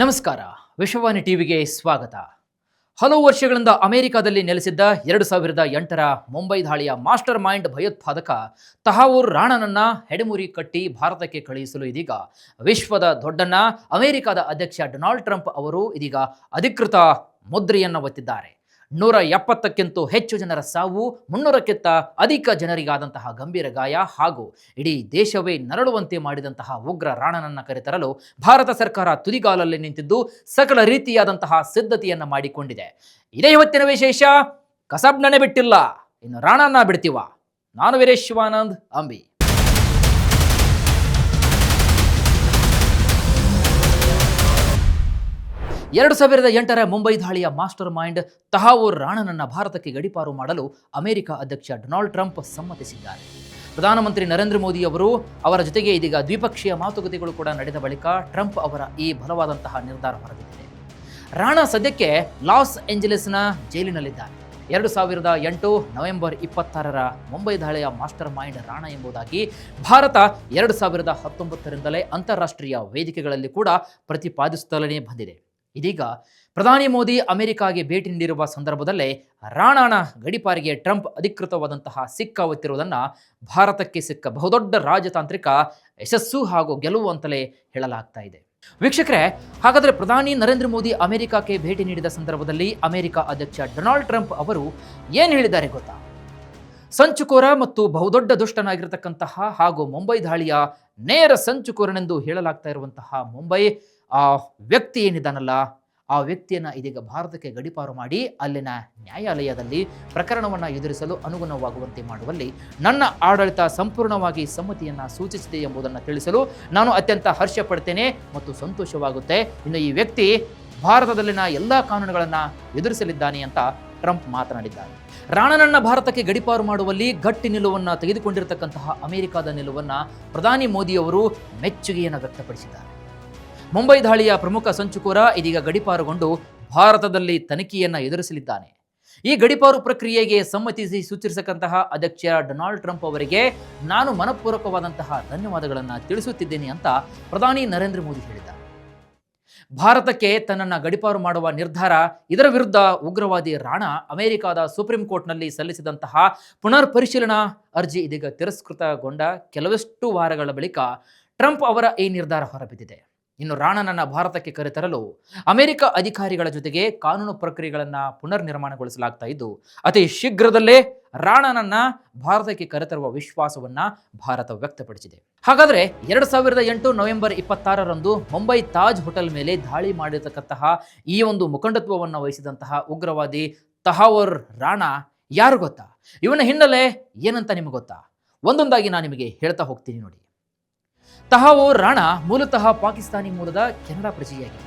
ನಮಸ್ಕಾರ. ವಿಶ್ವವಾಣಿ ಟಿವಿಗೆ ಸ್ವಾಗತ. ಹಲವು ವರ್ಷಗಳಿಂದ ಅಮೆರಿಕದಲ್ಲಿ ನೆಲೆಸಿದ್ದ ಎರಡು ಸಾವಿರದ ಎಂಟರ ಮುಂಬೈ ದಾಳಿಯ ಮಾಸ್ಟರ್ ಮೈಂಡ್ ಭಯೋತ್ಪಾದಕ ತಹಾವೂರ್ ರಾಣನನ್ನ ಹೆಡೆಮುರಿ ಕಟ್ಟಿ ಭಾರತಕ್ಕೆ ಕಳುಹಿಸಲು ಇದೀಗ ವಿಶ್ವದ ದೊಡ್ಡನ್ನ ಅಮೆರಿಕದ ಅಧ್ಯಕ್ಷ ಡೊನಾಲ್ಡ್ ಟ್ರಂಪ್ ಅವರು ಇದೀಗ ಅಧಿಕೃತ ಮುದ್ರೆಯನ್ನು ಒತ್ತಿದ್ದಾರೆ. ನೂರ ಎಪ್ಪತ್ತಕ್ಕಿಂತೂ ಹೆಚ್ಚು ಜನರ ಸಾವು, ಮುನ್ನೂರಕ್ಕಿಂತ ಅಧಿಕ ಜನರಿಗಾದಂತಹ ಗಂಭೀರ ಗಾಯ ಹಾಗೂ ಇಡೀ ದೇಶವೇ ನರಳುವಂತೆ ಮಾಡಿದಂತಹ ಉಗ್ರ ರಾಣನನ್ನು ಕರೆತರಲು ಭಾರತ ಸರ್ಕಾರ ತುದಿಗಾಲಲ್ಲಿ ನಿಂತಿದ್ದು ಸಕಲ ರೀತಿಯಾದಂತಹ ಸಿದ್ಧತೆಯನ್ನು ಮಾಡಿಕೊಂಡಿದೆ. ಇದೇ ಇವತ್ತಿನ ವಿಶೇಷ, ಕಸಬ್ನನೆ ಬಿಟ್ಟಿಲ್ಲ. ಇನ್ನು ರಾಣನ ಬಿಡ್ತೀವ. ನಾನು ವೀರೇಶ್ ಶಿವಾನಂದ್, ಅಂಬಿ. ಎರಡು ಸಾವಿರದ ಎಂಟರ ಮುಂಬೈ ದಾಳಿಯ ಮಾಸ್ಟರ್ ಮೈಂಡ್ ತಹಾವೂರ್ ರಾಣನನ್ನ ಭಾರತಕ್ಕೆ ಗಡಿಪಾರು ಮಾಡಲು ಅಮೆರಿಕ ಅಧ್ಯಕ್ಷ ಡೊನಾಲ್ಡ್ ಟ್ರಂಪ್ ಸಮ್ಮತಿಸಿದ್ದಾರೆ. ಪ್ರಧಾನಮಂತ್ರಿ ನರೇಂದ್ರ ಮೋದಿ ಅವರು ಅವರ ಜೊತೆಗೆ ಇದೀಗ ದ್ವಿಪಕ್ಷೀಯ ಮಾತುಕತೆಗಳು ಕೂಡ ನಡೆದ ಬಳಿಕ ಟ್ರಂಪ್ ಅವರ ಈ ಬಲವಾದಂತಹ ನಿರ್ಧಾರ ಹೊರಬಿದ್ದಿದೆ. ರಾಣಾ ಸದ್ಯಕ್ಕೆ ಲಾಸ್ ಏಂಜಲೀಸ್ನ ಜೈಲಿನಲ್ಲಿದ್ದಾರೆ. ಎರಡು ಸಾವಿರದ ಎಂಟು ನವೆಂಬರ್ ಇಪ್ಪತ್ತಾರರ ಮುಂಬೈ ದಾಳಿಯ ಮಾಸ್ಟರ್ ಮೈಂಡ್ ರಾಣಾ ಎಂಬುದಾಗಿ ಭಾರತ ಎರಡು ಸಾವಿರದ ಹತ್ತೊಂಬತ್ತರಿಂದಲೇ ಅಂತಾರಾಷ್ಟ್ರೀಯ ವೇದಿಕೆಗಳಲ್ಲಿ ಕೂಡ ಪ್ರತಿಪಾದಿಸುತ್ತಲೇ ಬಂದಿದೆ. ಇದೀಗ ಪ್ರಧಾನಿ ಮೋದಿ ಅಮೆರಿಕಾಗೆ ಭೇಟಿ ನೀಡಿರುವ ಸಂದರ್ಭದಲ್ಲೇ ರಾಣಾಣ ಗಡಿಪಾರಿಗೆ ಟ್ರಂಪ್ ಅಧಿಕೃತವಾದಂತಹ ಸಿಕ್ಕ ಹೊತ್ತಿರುವುದನ್ನು ಭಾರತಕ್ಕೆ ಸಿಕ್ಕ ಬಹುದೊಡ್ಡ ರಾಜತಾಂತ್ರಿಕ ಯಶಸ್ಸು ಹಾಗೂ ಗೆಲುವು ಅಂತಲೇ ಹೇಳಲಾಗ್ತಾ ಇದೆ. ವೀಕ್ಷಕರೇ, ಹಾಗಾದರೆ ಪ್ರಧಾನಿ ನರೇಂದ್ರ ಮೋದಿ ಅಮೆರಿಕಕ್ಕೆ ಭೇಟಿ ನೀಡಿದ ಸಂದರ್ಭದಲ್ಲಿ ಅಮೆರಿಕ ಅಧ್ಯಕ್ಷ ಡೊನಾಲ್ಡ್ ಟ್ರಂಪ್ ಅವರು ಏನು ಹೇಳಿದ್ದಾರೆ ಗೊತ್ತಾ? ಸಂಚುಕೋರ ಮತ್ತು ಬಹುದೊಡ್ಡ ದುಷ್ಟನಾಗಿರತಕ್ಕಂತಹ ಹಾಗೂ ಮುಂಬೈ ದಾಳಿಯ ನೇರ ಸಂಚುಕೋರನೆಂದು ಹೇಳಲಾಗ್ತಾ ಇರುವಂತಹ ಮುಂಬೈ ಆ ವ್ಯಕ್ತಿ ಏನಿದ್ದಾನಲ್ಲ, ಆ ವ್ಯಕ್ತಿಯನ್ನು ಇದೀಗ ಭಾರತಕ್ಕೆ ಗಡಿಪಾರು ಮಾಡಿ ಅಲ್ಲಿನ ನ್ಯಾಯಾಲಯದಲ್ಲಿ ಪ್ರಕರಣವನ್ನು ಎದುರಿಸಲು ಅನುಗುಣವಾಗುವಂತೆ ಮಾಡುವಲ್ಲಿ ನನ್ನ ಆಡಳಿತ ಸಂಪೂರ್ಣವಾಗಿ ಸಮ್ಮತಿಯನ್ನು ಸೂಚಿಸಿದೆ ಎಂಬುದನ್ನು ತಿಳಿಸಲು ನಾನು ಅತ್ಯಂತ ಹರ್ಷ ಮತ್ತು ಸಂತೋಷವಾಗುತ್ತೆ. ಇನ್ನು ಈ ವ್ಯಕ್ತಿ ಭಾರತದಲ್ಲಿನ ಎಲ್ಲ ಕಾನೂನುಗಳನ್ನು ಎದುರಿಸಲಿದ್ದಾನೆ ಅಂತ ಟ್ರಂಪ್ ಮಾತನಾಡಿದ್ದಾರೆ. ರಾಣನನ್ನ ಭಾರತಕ್ಕೆ ಗಡಿಪಾರು ಮಾಡುವಲ್ಲಿ ಗಟ್ಟಿ ನಿಲುವನ್ನು ತೆಗೆದುಕೊಂಡಿರತಕ್ಕಂತಹ ಅಮೆರಿಕದ ನಿಲುವನ್ನು ಪ್ರಧಾನಿ ಮೋದಿಯವರು ಮೆಚ್ಚುಗೆಯನ್ನು ವ್ಯಕ್ತಪಡಿಸಿದ್ದಾರೆ. ಮುಂಬೈ ದಾಳಿಯ ಪ್ರಮುಖ ಸಂಚುಕೋರ ಇದೀಗ ಗಡಿಪಾರುಗೊಂಡು ಭಾರತದಲ್ಲಿ ತನಿಖೆಯನ್ನು ಎದುರಿಸಲಿದ್ದಾನೆ. ಈ ಗಡಿಪಾರು ಪ್ರಕ್ರಿಯೆಗೆ ಸಮ್ಮತಿಸಿ ಸೂಚಿಸತಕ್ಕಂತಹ ಅಧ್ಯಕ್ಷ ಡೊನಾಲ್ಡ್ ಟ್ರಂಪ್ ಅವರಿಗೆ ನಾನು ಮನಪೂರ್ವಕವಾದಂತಹ ಧನ್ಯವಾದಗಳನ್ನು ತಿಳಿಸುತ್ತಿದ್ದೇನೆ ಅಂತ ಪ್ರಧಾನಿ ನರೇಂದ್ರ ಮೋದಿ ಹೇಳಿದ್ದಾರೆ. ಭಾರತಕ್ಕೆ ತನ್ನನ್ನು ಗಡಿಪಾರು ಮಾಡುವ ನಿರ್ಧಾರ ಇದರ ವಿರುದ್ಧ ಉಗ್ರವಾದಿ ರಾಣಾ ಅಮೆರಿಕದ ಸುಪ್ರೀಂ ಕೋರ್ಟ್ನಲ್ಲಿ ಸಲ್ಲಿಸಿದಂತಹ ಪುನರ್ ಪರಿಶೀಲನಾ ಅರ್ಜಿ ಇದೀಗ ತಿರಸ್ಕೃತಗೊಂಡ ಕೆಲವಷ್ಟು ವಾರಗಳ ಬಳಿಕ ಟ್ರಂಪ್ ಅವರ ಈ ನಿರ್ಧಾರ ಹೊರಬಿದ್ದಿದೆ. ಇನ್ನು ರಾಣನನ್ನ ಭಾರತಕ್ಕೆ ಕರೆತರಲು ಅಮೆರಿಕ ಅಧಿಕಾರಿಗಳ ಜೊತೆಗೆ ಕಾನೂನು ಪ್ರಕ್ರಿಯೆಗಳನ್ನು ಪುನರ್ ನಿರ್ಮಾಣಗೊಳಿಸಲಾಗ್ತಾ ಇದ್ದು, ಅತಿ ಶೀಘ್ರದಲ್ಲೇ ರಾಣನನ್ನ ಭಾರತಕ್ಕೆ ಕರೆತರುವ ವಿಶ್ವಾಸವನ್ನ ಭಾರತ ವ್ಯಕ್ತಪಡಿಸಿದೆ. ಹಾಗಾದ್ರೆ ಎರಡು ಸಾವಿರದ ಎಂಟು ನವೆಂಬರ್ ಇಪ್ಪತ್ತಾರರಂದು ಮುಂಬೈ ತಾಜ್ ಹೋಟೆಲ್ ಮೇಲೆ ದಾಳಿ ಮಾಡಿರತಕ್ಕಂತಹ ಈ ಒಂದು ಮುಖಂಡತ್ವವನ್ನು ವಹಿಸಿದಂತಹ ಉಗ್ರವಾದಿ ತಹಾವರ್ ರಾಣಾ ಯಾರು ಗೊತ್ತಾ? ಇವನ ಹಿನ್ನೆಲೆ ಏನಂತ ನಿಮಗೆ ಗೊತ್ತಾ? ಒಂದೊಂದಾಗಿ ನಾನು ನಿಮಗೆ ಹೇಳ್ತಾ ಹೋಗ್ತೀನಿ ನೋಡಿ. ತಹಾವೂರ್ ರಾಣಾ ಮೂಲತಃ ಪಾಕಿಸ್ತಾನಿ ಮೂಲದ ಕೆನಡಾ ಪ್ರಜೆಯಾಗಿದ್ದ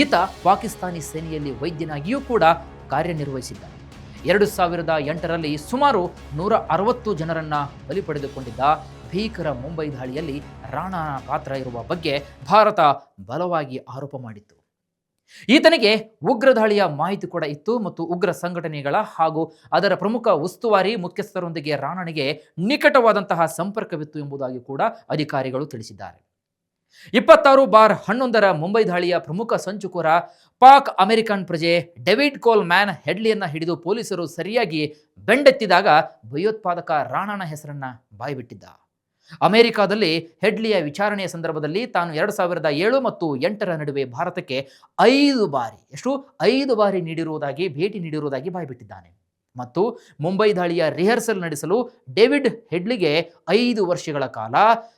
ಈತ ಪಾಕಿಸ್ತಾನಿ ಸೇನೆಯಲ್ಲಿ ವೈದ್ಯನಾಗಿಯೂ ಕೂಡ ಕಾರ್ಯನಿರ್ವಹಿಸಿದ್ದ. ಎರಡು ಸಾವಿರದ ಎಂಟರಲ್ಲಿ ಸುಮಾರು ನೂರ ಅರವತ್ತು ಜನರನ್ನ ಬಲಿ ಪಡೆದುಕೊಂಡಿದ್ದ ಭೀಕರ ಮುಂಬೈ ದಾಳಿಯಲ್ಲಿ ರಾಣಾನ ಪಾತ್ರ ಇರುವ ಬಗ್ಗೆ ಭಾರತ ಬಲವಾಗಿ ಆರೋಪ ಮಾಡಿತ್ತು. ಈತನಿಗೆ ಉಗ್ರ ದಾಳಿಯ ಮಾಹಿತಿ ಕೂಡ ಇತ್ತು ಮತ್ತು ಉಗ್ರ ಸಂಘಟನೆಗಳ ಹಾಗೂ ಅದರ ಪ್ರಮುಖ ಉಸ್ತುವಾರಿ ಮುಖ್ಯಸ್ಥರೊಂದಿಗೆ ರಾಣನಿಗೆ ನಿಕಟವಾದಂತಹ ಸಂಪರ್ಕವಿತ್ತು ಎಂಬುದಾಗಿ ಕೂಡ ಅಧಿಕಾರಿಗಳು ತಿಳಿಸಿದ್ದಾರೆ. ಇಪ್ಪತ್ತಾರು ಬಾರ್ ಹನ್ನೊಂದರ ಮುಂಬೈ ದಾಳಿಯ ಪ್ರಮುಖ ಸಂಚುಕೋರ ಪಾಕ್ ಅಮೆರಿಕನ್ ಪ್ರಜೆ ಡೆವಿಡ್ ಕೋಲ್ ಮ್ಯಾನ್ ಹೆಡ್ಲಿಯನ್ನ ಹಿಡಿದು ಪೊಲೀಸರು ಸರಿಯಾಗಿ ಬೆಂಡೆತ್ತಿದಾಗ ಭಯೋತ್ಪಾದಕ ರಾಣನ ಹೆಸರನ್ನ ಬಾಯ್ಬಿಟ್ಟಿದ್ದ. ಅಮೆರಿಕಾದಲ್ಲಿ ಹೆಡ್ಲಿಯ ವಿಚಾರಣೆಯ ಸಂದರ್ಭದಲ್ಲಿ ತಾನು ಎರಡು ಸಾವಿರದ ಏಳು ಮತ್ತು ಎಂಟರ ನಡುವೆ ಭಾರತಕ್ಕೆ ಐದು ಬಾರಿ, ಎಷ್ಟು? ಐದು ಬಾರಿ ನೀಡಿರುವುದಾಗಿ, ಭೇಟಿ ನೀಡಿರುವುದಾಗಿ ಬಾಯ್ಬಿಟ್ಟಿದ್ದಾನೆ. ಮತ್ತು ಮುಂಬೈ ದಾಳಿಯ ರಿಹರ್ಸಲ್ ನಡೆಸಲು ಡೇವಿಡ್ ಹೆಡ್ಲಿಗೆ ಐದು ವರ್ಷಗಳ ಕಾಲ,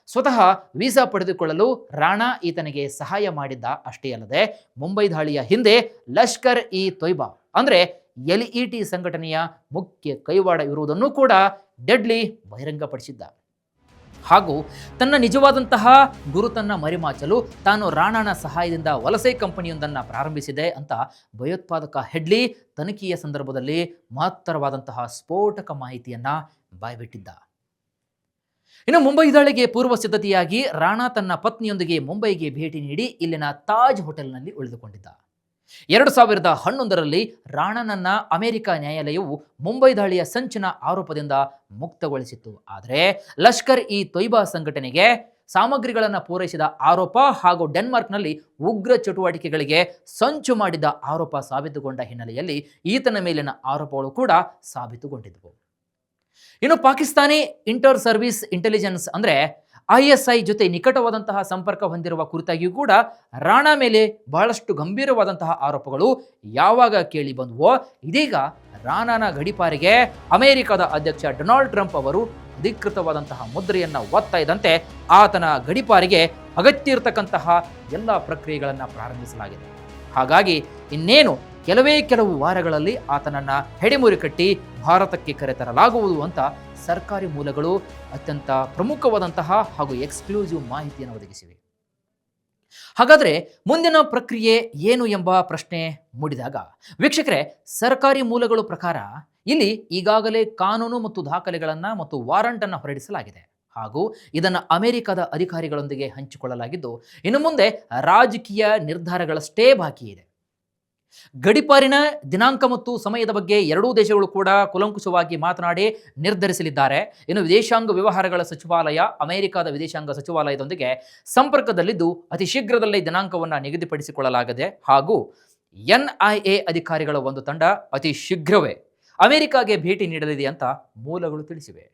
ಸ್ವತಃ ವೀಸಾ ಪಡೆದುಕೊಳ್ಳಲು ರಾಣಾ ಈತನಿಗೆ ಸಹಾಯ ಮಾಡಿದ್ದ ಅಷ್ಟೇ ಅಲ್ಲದೆ, ಮುಂಬೈ ದಾಳಿಯ ಹಿಂದೆ ಲಷ್ಕರ್ ಇ ತೊಯ್ಬಾ, ಅಂದರೆ ಎಲ್ ಸಂಘಟನೆಯ ಮುಖ್ಯ ಕೈವಾಡ ಇರುವುದನ್ನು ಕೂಡ ಡೆಡ್ಲಿ ಬಹಿರಂಗಪಡಿಸಿದ್ದ. ಹಾಗೂ ತನ್ನ ನಿಜವಾದಂತಹ ಗುರುತನ್ನು ಮರಿಮಾಚಲು ತಾನು ರಾಣಾನ ಸಹಾಯದಿಂದ ವಲಸೆ ಕಂಪನಿಯೊಂದನ್ನು ಪ್ರಾರಂಭಿಸಿದೆ ಅಂತ ಭಯೋತ್ಪಾದಕ ಹೆಡ್ಲಿ ತನಿಖೆಯ ಸಂದರ್ಭದಲ್ಲಿ ಮಹತ್ತರವಾದಂತಹ ಸ್ಫೋಟಕ ಮಾಹಿತಿಯನ್ನ ಬಾಯ್ಬಿಟ್ಟಿದ್ದ. ಇನ್ನು ಮುಂಬೈ ದಾಳಿಗೆ ಪೂರ್ವ ಸಿದ್ಧತೆಯಾಗಿ ರಾಣಾ ತನ್ನ ಪತ್ನಿಯೊಂದಿಗೆ ಮುಂಬೈಗೆ ಭೇಟಿ ನೀಡಿ ಇಲ್ಲಿನ ತಾಜ್ ಹೋಟೆಲ್ನಲ್ಲಿ ಉಳಿದುಕೊಂಡಿದ್ದ. ಎರಡು ಸಾವಿರದ ಹನ್ನೊಂದರಲ್ಲಿ ರಾಣನನ್ನ ಅಮೆರಿಕ ನ್ಯಾಯಾಲಯವು ಮುಂಬೈ ದಾಳಿಯ ಸಂಚಿನ ಆರೋಪದಿಂದ ಮುಕ್ತಗೊಳಿಸಿತ್ತು. ಆದರೆ ಲಷ್ಕರ್ ಇ ತೊಯ್ಬಾ ಸಂಘಟನೆಗೆ ಸಾಮಗ್ರಿಗಳನ್ನು ಪೂರೈಸಿದ ಆರೋಪ ಹಾಗೂ ಡೆನ್ಮಾರ್ಕ್ನಲ್ಲಿ ಉಗ್ರ ಚಟುವಟಿಕೆಗಳಿಗೆ ಸಂಚು ಮಾಡಿದ ಆರೋಪ ಸಾಬೀತುಗೊಂಡ ಹಿನ್ನೆಲೆಯಲ್ಲಿ ಈತನ ಮೇಲಿನ ಆರೋಪಗಳು ಕೂಡ ಸಾಬೀತುಗೊಂಡಿದ್ದವು. ಇನ್ನು ಪಾಕಿಸ್ತಾನಿ ಇಂಟರ್ ಸರ್ವಿಸ್ ಇಂಟೆಲಿಜೆನ್ಸ್ ಅಂದರೆ ಐ ಎಸ್ ಐ ಜೊತೆ ನಿಕಟವಾದಂತಹ ಸಂಪರ್ಕ ಹೊಂದಿರುವ ಕುರಿತಾಗಿಯೂ ಕೂಡ ರಾಣಾ ಮೇಲೆ ಬಹಳಷ್ಟು ಗಂಭೀರವಾದಂತಹ ಆರೋಪಗಳು ಯಾವಾಗ ಕೇಳಿ ಬಂದವೋ, ಇದೀಗ ರಾಣಾನ ಗಡಿಪಾರಿಗೆ ಅಮೆರಿಕದ ಅಧ್ಯಕ್ಷ ಡೊನಾಲ್ಡ್ ಟ್ರಂಪ್ ಅವರು ಅಧಿಕೃತವಾದಂತಹ ಮುದ್ರೆಯನ್ನು ಒತ್ತಾ ಆತನ ಗಡಿಪಾರಿಗೆ ಅಗತ್ಯ ಇರತಕ್ಕಂತಹ ಎಲ್ಲ ಪ್ರಕ್ರಿಯೆಗಳನ್ನು ಪ್ರಾರಂಭಿಸಲಾಗಿದೆ. ಹಾಗಾಗಿ ಇನ್ನೇನು ಕೆಲವೇ ಕೆಲವು ವಾರಗಳಲ್ಲಿ ಆತನನ್ನ ಹೆಡೆಮುರಿ ಕಟ್ಟಿ ಭಾರತಕ್ಕೆ ಕರೆತರಲಾಗುವುದು ಅಂತ ಸರ್ಕಾರಿ ಮೂಲಗಳು ಅತ್ಯಂತ ಪ್ರಮುಖವಾದಂತಹ ಹಾಗೂ ಎಕ್ಸ್ಕ್ಲೂಸಿವ್ ಮಾಹಿತಿಯನ್ನು ಒದಗಿಸಿವೆ. ಹಾಗಾದ್ರೆ ಮುಂದಿನ ಪ್ರಕ್ರಿಯೆ ಏನು ಎಂಬ ಪ್ರಶ್ನೆ ಮೂಡಿದಾಗ, ವೀಕ್ಷಕರೇ, ಸರ್ಕಾರಿ ಮೂಲಗಳು ಪ್ರಕಾರ ಇಲ್ಲಿ ಈಗಾಗಲೇ ಕಾನೂನು ಮತ್ತು ದಾಖಲೆಗಳನ್ನು ಮತ್ತು ವಾರಂಟನ್ನು ಹೊರಡಿಸಲಾಗಿದೆ ಹಾಗೂ ಇದನ್ನು ಅಮೆರಿಕದ ಅಧಿಕಾರಿಗಳೊಂದಿಗೆ ಹಂಚಿಕೊಳ್ಳಲಾಗಿದ್ದು, ಇನ್ನು ಮುಂದೆ ರಾಜಕೀಯ ನಿರ್ಧಾರಗಳಷ್ಟೇ ಬಾಕಿ ಇದೆ. ಗಡಿಪಾರಿನ ದಿನಾಂಕ ಮತ್ತು ಸಮಯದ ಬಗ್ಗೆ ಎರಡೂ ದೇಶಗಳು ಕೂಡ ಕುಲಂಕುಷವಾಗಿ ಮಾತನಾಡಿ ನಿರ್ಧರಿಸಲಿದ್ದಾರೆ. ಇನ್ನು ವಿದೇಶಾಂಗ ವ್ಯವಹಾರಗಳ ಸಚಿವಾಲಯ, ಅಮೆರಿಕದ ವಿದೇಶಾಂಗ ಸಚಿವಾಲಯದೊಂದಿಗೆ ಸಂಪರ್ಕದಲ್ಲಿದ್ದು ಅತಿ ಶೀಘ್ರದಲ್ಲೇ ದಿನಾಂಕವನ್ನು ನಿಗದಿಪಡಿಸಿಕೊಳ್ಳಲಾಗಿದೆ ಹಾಗೂ ಎನ್ಐಎ ಅಧಿಕಾರಿಗಳ ಒಂದು ತಂಡ ಅತಿ ಶೀಘ್ರವೇ ಅಮೆರಿಕಾಗೆ ಭೇಟಿ ನೀಡಲಿದೆ ಅಂತ ಮೂಲಗಳು ತಿಳಿಸಿವೆ.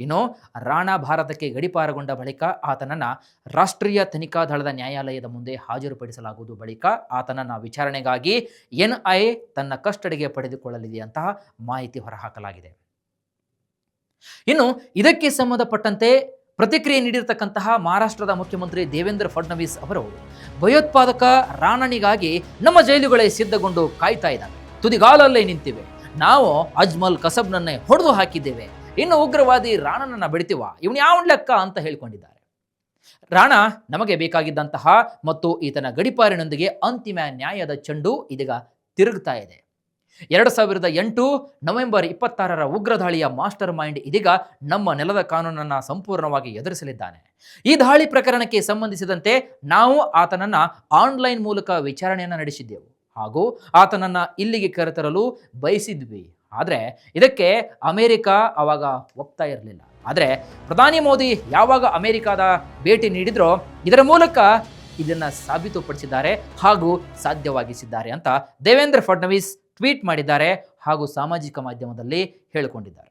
ಇನ್ನು ರಾಣಾ ಭಾರತಕ್ಕೆ ಗಡಿಪಾರಗೊಂಡ ಬಳಿಕ ಆತನನ್ನು ರಾಷ್ಟ್ರೀಯ ತನಿಖಾ ದಳದ ನ್ಯಾಯಾಲಯದ ಮುಂದೆ ಹಾಜರುಪಡಿಸಲಾಗುವುದು ಬಳಿಕ ಆತನನ್ನು ವಿಚಾರಣೆಗಾಗಿ ಎನ್ಐ ತನ್ನ ಕಸ್ಟಡಿಗೆ ಪಡೆದುಕೊಳ್ಳಲಿದೆ ಅಂತಹ ಮಾಹಿತಿ ಹೊರಹಾಕಲಾಗಿದೆ. ಇನ್ನು ಇದಕ್ಕೆ ಸಂಬಂಧಪಟ್ಟಂತೆ ಪ್ರತಿಕ್ರಿಯೆ ನೀಡಿರತಕ್ಕಂತಹ ಮಹಾರಾಷ್ಟ್ರದ ಮುಖ್ಯಮಂತ್ರಿ ದೇವೇಂದ್ರ ಫಡ್ನವೀಸ್ ಅವರು ಭಯೋತ್ಪಾದಕ ರಾಣನಿಗಾಗಿ ನಮ್ಮ ಜೈಲುಗಳೇ ಸಿದ್ಧಗೊಂಡು ಕಾಯ್ತಾ ಇದ್ದಾರೆ. ತುದಿಗಾಲಲ್ಲೇ ನಿಂತಿವೆ. ನಾವು ಅಜ್ಮಲ್ ಕಸಬ್ನನ್ನೇ ಹೊಡೆದು ಹಾಕಿದ್ದೇವೆ. ಇನ್ನು ಉಗ್ರವಾದಿ ರಾಣನನ್ನ ಬಿಡ್ತೀವ? ಇವನು ಯಾವ ಲೆಕ್ಕ ಅಂತ ಹೇಳ್ಕೊಂಡಿದ್ದಾರೆ. ರಾಣ, ನಮಗೆ ಬೇಕಾಗಿದ್ದಂತಹ ಮತ್ತು ಈತನ ಗಡಿಪಾರಿನೊಂದಿಗೆ ಅಂತಿಮ ನ್ಯಾಯದ ಚೆಂಡು ಇದೀಗ ತಿರುಗ್ತಾ ಇದೆ. ಎರಡು ಸಾವಿರದ ಎಂಟು ನವೆಂಬರ್ ಇಪ್ಪತ್ತಾರರ ಉಗ್ರ ದಾಳಿಯ ಮಾಸ್ಟರ್ ಮೈಂಡ್ ಇದೀಗ ನಮ್ಮ ನೆಲದ ಕಾನೂನನ್ನು ಸಂಪೂರ್ಣವಾಗಿ ಎದುರಿಸಲಿದ್ದಾನೆ. ಈ ದಾಳಿ ಪ್ರಕರಣಕ್ಕೆ ಸಂಬಂಧಿಸಿದಂತೆ ನಾವು ಆತನನ್ನ ಆನ್ಲೈನ್ ಮೂಲಕ ವಿಚಾರಣೆಯನ್ನು ನಡೆಸಿದ್ದೆವು. ಹಾಗೂ ಆತನನ್ನ ಇಲ್ಲಿಗೆ ಕರೆತರಲು ಬಯಸಿದ್ವಿ. ಆದರೆ ಇದಕ್ಕೆ ಅಮೆರಿಕ ಅವಾಗ ಒಪ್ತಾ ಇರಲಿಲ್ಲ. ಆದರೆ ಪ್ರಧಾನಿ ಮೋದಿ ಯಾವಾಗ ಅಮೆರಿಕದ ಭೇಟಿ ನೀಡಿದ್ರೋ ಇದರ ಮೂಲಕ ಇದನ್ನು ಸಾಬೀತುಪಡಿಸಿದ್ದಾರೆ ಹಾಗೂ ಸಾಧ್ಯವಾಗಿಸಿದ್ದಾರೆ ಅಂತ ದೇವೇಂದ್ರ ಫಡ್ನವೀಸ್ ಟ್ವೀಟ್ ಮಾಡಿದ್ದಾರೆ ಹಾಗೂ ಸಾಮಾಜಿಕ ಮಾಧ್ಯಮದಲ್ಲಿ ಹೇಳಿಕೊಂಡಿದ್ದಾರೆ.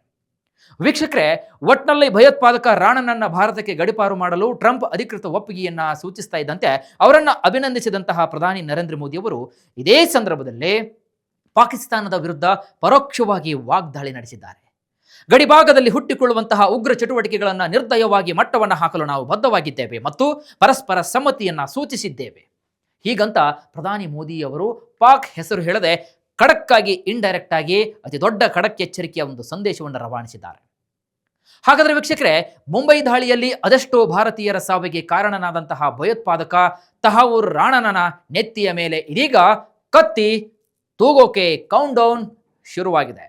ವೀಕ್ಷಕರೇ, ಒಟ್ನಲ್ಲಿ ಭಯೋತ್ಪಾದಕ ರಾಣನನ್ನ ಭಾರತಕ್ಕೆ ಗಡಿಪಾರು ಮಾಡಲು ಟ್ರಂಪ್ ಅಧಿಕೃತ ಒಪ್ಪಿಗೆಯನ್ನ ಸೂಚಿಸ್ತಾ ಇದ್ದಂತೆ ಅವರನ್ನು ಅಭಿನಂದಿಸಿದಂತಹ ಪ್ರಧಾನಿ ನರೇಂದ್ರ ಮೋದಿ ಅವರು ಇದೇ ಸಂದರ್ಭದಲ್ಲಿ ಪಾಕಿಸ್ತಾನದ ವಿರುದ್ಧ ಪರೋಕ್ಷವಾಗಿ ವಾಗ್ದಾಳಿ ನಡೆಸಿದ್ದಾರೆ. ಗಡಿಭಾಗದಲ್ಲಿ ಹುಟ್ಟಿಕೊಳ್ಳುವಂತಹ ಉಗ್ರ ಚಟುವಟಿಕೆಗಳನ್ನು ನಿರ್ದಯವಾಗಿ ಮಟ್ಟವನ್ನು ಹಾಕಲು ನಾವು ಬದ್ಧವಾಗಿದ್ದೇವೆ ಮತ್ತು ಪರಸ್ಪರ ಸಮ್ಮತಿಯನ್ನ ಸೂಚಿಸಿದ್ದೇವೆ. ಹೀಗಂತ ಪ್ರಧಾನಿ ಮೋದಿ ಅವರು ಪಾಕ್ ಹೆಸರು ಹೇಳದೆ ಖಡಕ್ಕಾಗಿ ಇಂಡೈರೆಕ್ಟ್ ಆಗಿ ಅತಿ ದೊಡ್ಡ ಖಡಕ್ ಎಚ್ಚರಿಕೆಯ ಒಂದು ಸಂದೇಶವನ್ನು ರವಾನಿಸಿದ್ದಾರೆ. ಹಾಗಾದರೆ ವೀಕ್ಷಕರೇ, ಮುಂಬೈ ದಾಳಿಯಲ್ಲಿ ಅದೆಷ್ಟೋ ಭಾರತೀಯರ ಸಾವಿಗೆ ಕಾರಣನಾದಂತಹ ಭಯೋತ್ಪಾದಕ ತಹಾವೂರ್ ರಾಣನನ ನೆತ್ತಿಯ ಮೇಲೆ ಇದೀಗ ಕತ್ತಿ ತೂಗೋಕೆ ಕೌಂಟ್ ಡೌನ್ ಶುರುವಾಗಿದೆ.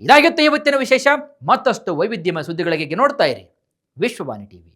ಇದಾಗಿತ್ತು ಇವತ್ತಿನ ವಿಶೇಷ. ಮತ್ತಷ್ಟು ವೈವಿಧ್ಯಮಯ ಸುದ್ದಿಗಳಿಗೆ ನೋಡ್ತಾ ಇರಿ. ವಿಶ್ವವಾಣಿ ಟಿವಿ.